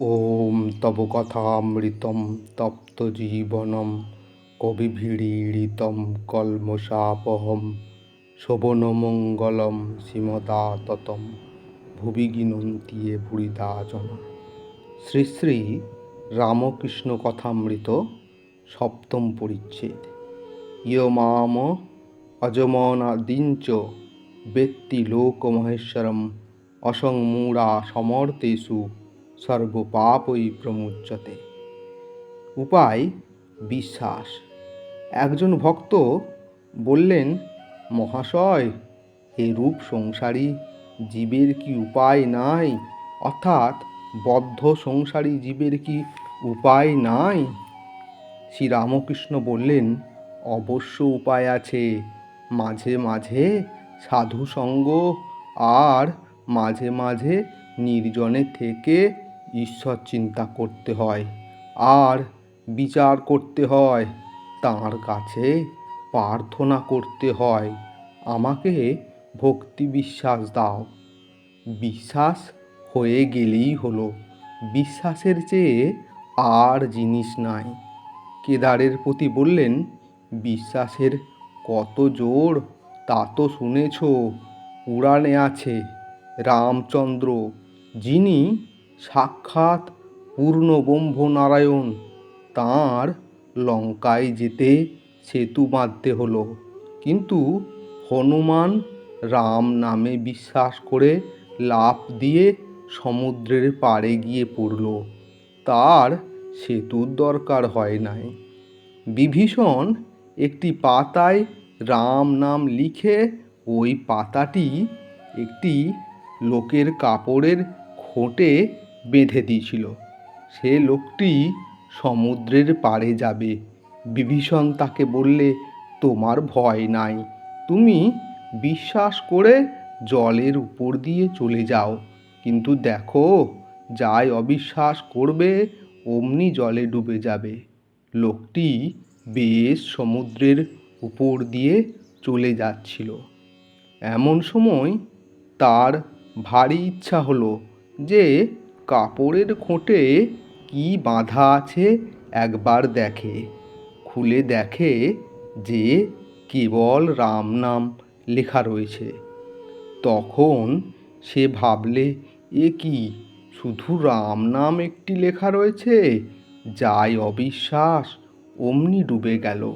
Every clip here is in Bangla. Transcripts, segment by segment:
ওম তব কথামৃতম তপ্ত জীবনম কবিভিড়ীড়িতম কলমশাপহম শোভনমঙ্গলম শ্রীমদাততম ভুবি গিনন্তিয়ে ভুরিদাজন। শ্রী শ্রী রামকৃষ্ণ কথামৃত সপ্তম পরিচ্ছেদ। ইয় ইয়মাম অজমনাদিঞ্চ বেত্তি লোকমহেশ্বরম অসংমূড়া সমর্তেষু সর্বপাপই প্রমুচ্যতে। উপায়, বিশ্বাস। একজন ভক্ত বললেন, মহাশয়, এ রূপ সংসারী জীবের কি উপায় নাই? অর্থাৎ বদ্ধ সংসারী জীবের কি উপায় নাই? শ্রীরামকৃষ্ণ বললেন, অবশ্য উপায় আছে। মাঝে মাঝে সাধু সঙ্গ আর মাঝে মাঝে নির্জনে থেকে ঈশ্বর চিন্তা করতে হয়, আর বিচার করতে হয়, তাঁর কাছে প্রার্থনা করতে হয়। আমাকে ভক্তি বিশ্বাস দাও। বিশ্বাস হয়ে গেলেই হলো। বিশ্বাসের চেয়ে আর জিনিস নাই। কেদারের প্রতি বললেন, বিশ্বাসের কত জোর, তা তো শুনেছ। পুরাণে আছে, রামচন্দ্র, যিনি সাক্ষাৎ পূর্ণব্রহ্ম নারায়ণ। তাঁর লঙ্কায় যেতে সেতু বাঁধতে হলো। কিন্তু হনুমান রাম নামে বিশ্বাস করে লাফ দিয়ে সমুদ্রের পাড়ে গিয়ে পড়ল। তার সেতুর দরকার হয় নাই। বিভীষণ একটি পাতায় রাম নাম লিখে ওই পাতাটি একটি লোকের কাপড়ের খোঁটে বেঁধে দিয়েছিল। সে লোকটি সমুদ্রের পাড়ে যাবে। বিভীষণ তাকে বললে, তোমার ভয় নাই। তুমি বিশ্বাস করে জলের উপর দিয়ে চলে যাও। কিন্তু দেখো, যাই অবিশ্বাস করবে, অমনি জলে ডুবে যাবে লোকটি বেশ সমুদ্রের উপর দিয়ে চলে যাচ্ছিল। এমন সময় তার ভারী ইচ্ছা হলো যে কাপড়ের খোঁটে কি বাঁধা আছে একবার দেখে। খুলে দেখে যে কেবল রাম নাম লেখা রয়েছে। তখন সে ভাবলে, এ কি, শুধু রাম নাম একটি লেখা রয়েছে? যাই অবিশ্বাস, অমনি ডুবে গেল।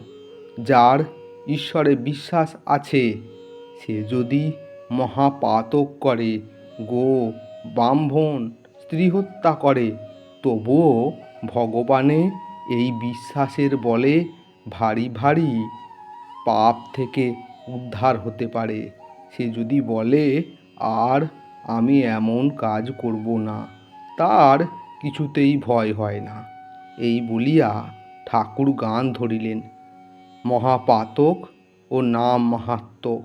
যার ঈশ্বরে বিশ্বাস আছে, সে যদি মহাপাতক করে, গো ব্রাহ্মণ স্ত্রী হত্যা করে, তবুও ভগবানে এই বিশ্বাসের বলে ভারী ভারী পাপ থেকে উদ্ধার হতে পারে। সে যদি বলে, আর আমি এমন কাজ করব না, তার কিছুতেই ভয় হয় না। এই বলিয়া ঠাকুর গান ধরিলেন। মহাপাতক ও নাম মাহাত্ম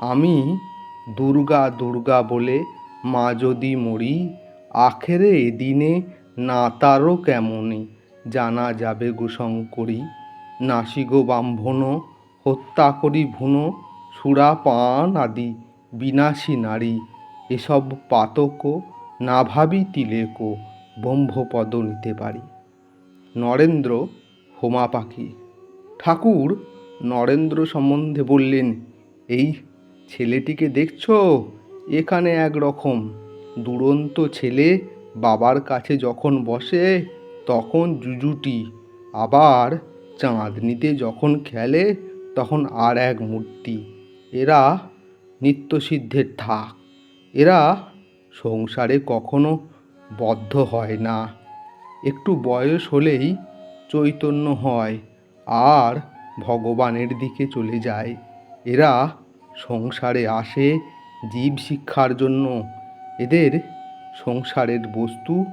আমি দুর্গা দুর্গা বলে মা যদি মরি আখেরে এদিনে না তারও কেমনে? জানা যাবে গোশঙ্করী নাসিগো ব্রাহ্মণ, হত্যা করি ভুন, সুরা পান আদি, বিনাশী নারী, এসব পাতক না ভাবি তিলেক, ব্রহ্মপদ নিতে পারি। নরেন্দ্র হোমা পাখি, ঠাকুর নরেন্দ্র সম্বন্ধে বললেন, এই ছেলেটিকে দেখছ? এখানে একরকম। দুরন্ত ছেলে বাবার কাছে যখন বসে, তখন জুজুটি। আবার চাঁদনিতে যখন খেলে, তখন আর এক মূর্তি। এরা নিত্যসিদ্ধের ঠাক এরা সংসারে কখনো বদ্ধ হয় না। একটু বয়স হলেই চৈতন্য হয়, আর ভগবানের দিকে চলে যায়। এরা সংসারে আসে জীব শিক্ষার জন্য। এদের সংসারের বস্তু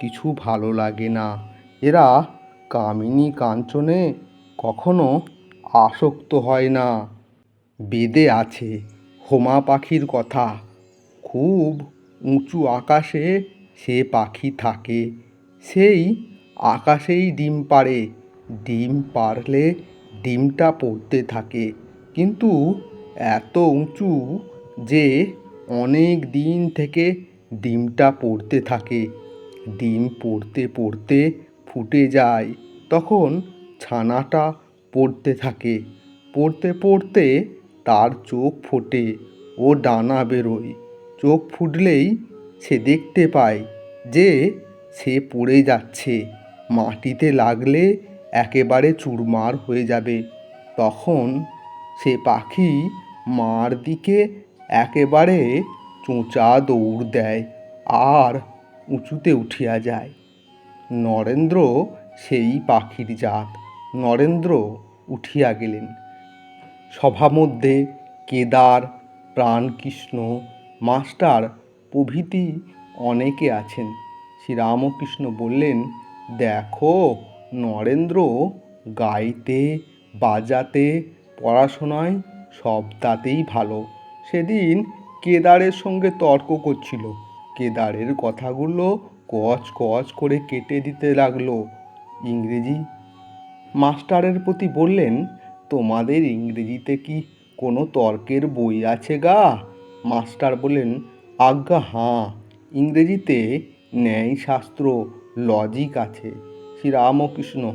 কিছু ভালো লাগে না। এরা কামিনী কাঞ্চনে কখনো আসক্ত হয় না। বেদে আছে হোমা পাখির কথা। খুব উঁচু আকাশে সে পাখি থাকে। সেই আকাশেই ডিম পাড়ে। ডিম পারলে ডিমটা পড়তে থাকে। কিন্তু এত উঁচু যে অনেক দিন থেকে ডিমটা পড়তে থাকে। ডিম পড়তে পড়তে ফুটে যায়। তখন ছানাটা পড়তে থাকে। পড়তে পড়তে তার চোখ ফোটে ও ডানা বেরোয়। চোখ ফুটলেই সে দেখতে পায় যে সে পড়ে যাচ্ছে। মাটিতে লাগলে একেবারে চুরমার হয়ে যাবে। তখন সে পাখি মার দিকে একেবারে চোঁচা দৌড় দেয়, আর উঁচুতে উঠিয়া যায়। নরেন্দ্র সেই পাখির জাত। নরেন্দ্র উঠিয়া গেলেন। সভামধ্যে কেদার, প্রাণকৃষ্ণ, মাস্টার প্রভৃতি অনেকে আছেন। শ্রীরামকৃষ্ণ বললেন, দেখো, নরেন্দ্র গাইতে, বাজাতে, পড়াশোনায় সবটাতেই ভালো। সেদিন কেদারের সঙ্গে তর্ক করছিল। কেদারের কথাগুলো কচ কচ করে কেটে দিতে লাগল। ইংরেজি মাস্টারের প্রতি বললেন, তোমাদের ইংরেজিতে কি কোনো তর্কের বই আছে গা? মাস্টার বললেন, আজ্ঞা, হাঁ, ইংরেজিতে ন্যায়শাস্ত্র, লজিক আছে। শ্রীরামকৃষ্ণ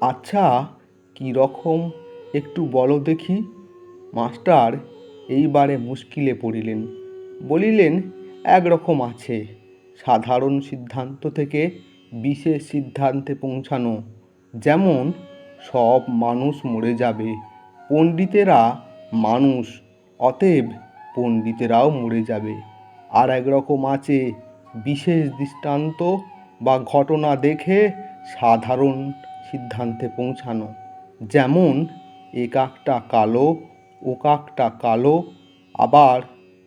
আচ্ছা কী রকম একটু বলো দেখি? মাস্টার এইবারে মুশকিলে পড়িলেন। বলিলেন, একরকম আছে। সাধারণ সিদ্ধান্ত থেকে বিশেষ সিদ্ধান্তে পৌঁছানো। যেমন, সব মানুষ মরে যাবে, পণ্ডিতেরা মানুষ, অতএব পণ্ডিতেরাও মরে যাবে। আর একরকম আছে বিশেষ দৃষ্টান্ত বা ঘটনা দেখে সাধারণ সিদ্ধান্তে পৌঁছানো। যেমন এ কাকটা কালো ও কাকটা কালো, আবার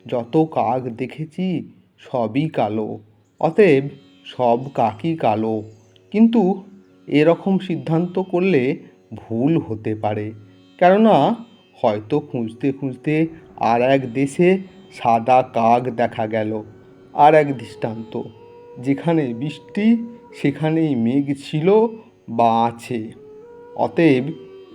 যত কাক দেখেছি সবই কালো। অতএব সব কাকই কালো। কিন্তু এরকম সিদ্ধান্ত করলে ভুল হতে পারে। কেননা হয়তো খুঁজতে খুঁজতে আর এক দেশে সাদা কাক দেখা গেল, আর এক দৃষ্টান্ত। যেখানে বৃষ্টি, সেখানেই মেঘ ছিল বা আছে। অতএব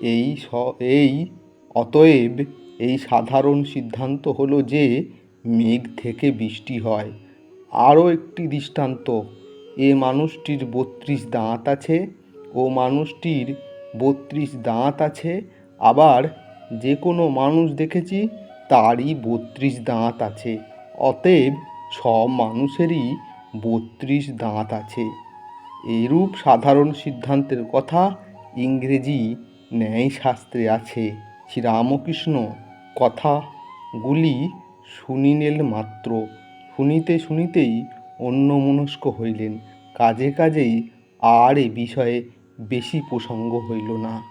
এই স এই অতএব এই সাধারণ সিদ্ধান্ত হলো যে মেঘ থেকে বৃষ্টি হয়। আরও একটি দৃষ্টান্ত, এ মানুষটির বত্রিশ দাঁত আছে, ও মানুষটির বত্রিশ দাঁত আছে, আবার যে কোনো মানুষ দেখেছি তারই বত্রিশ দাঁত আছে, অতএব সব মানুষেরই বত্রিশ দাঁত আছে। এরূপ সাধারণ সিদ্ধান্তের কথা ইংরেজি ন্যায়শাস্ত্রে আছে। শ্রীরামকৃষ্ণ কথাগুলি শুনিলেন মাত্র। শুনিতে শুনিতেই অন্যমনস্ক হইলেন। কাজে কাজেই আর এ বিষয়ে বেশি প্রসঙ্গ হইল না।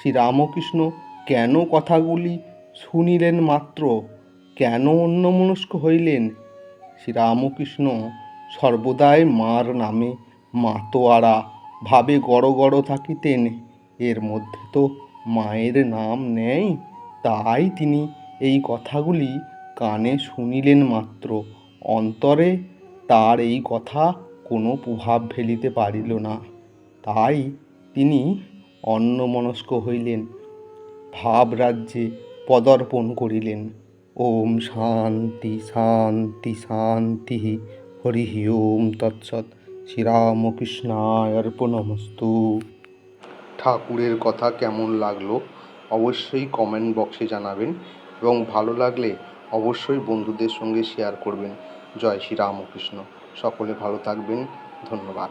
শ্রীরামকৃষ্ণ কেন কথাগুলি শুনিলেন মাত্র? কেন অন্যমনস্ক হইলেন? শ্রীরামকৃষ্ণ সর্বদাই মার নামে মাতোয়ারা ভাবে গড় গড় থাকিতেন। এর মধ্যে তো মায়ের নাম নেই তাই তিনি এই কথাগুলি কানে শুনিলেন মাত্র। অন্তরে তার এই কথা কোনো প্রভাব ফেলিতে পারিল না। তাই তিনি অন্যমনস্ক হইলেন ভাবরাজ্যে পদার্পণ করিলেন। ওম শান্তি শান্তি শান্তি, হরি ওম তৎসৎ। শ্রীরামকৃষ্ণায় অর্পণমস্তু ঠাকুরের কথা কেমন লাগল অবশ্যই কমেন্ট বক্সে জানাবেন এবং ভালো লাগলে অবশ্যই বন্ধুদের সঙ্গে শেয়ার করবেন। জয় শ্রী রামকৃষ্ণ। সকলে ভালো থাকবেন। ধন্যবাদ।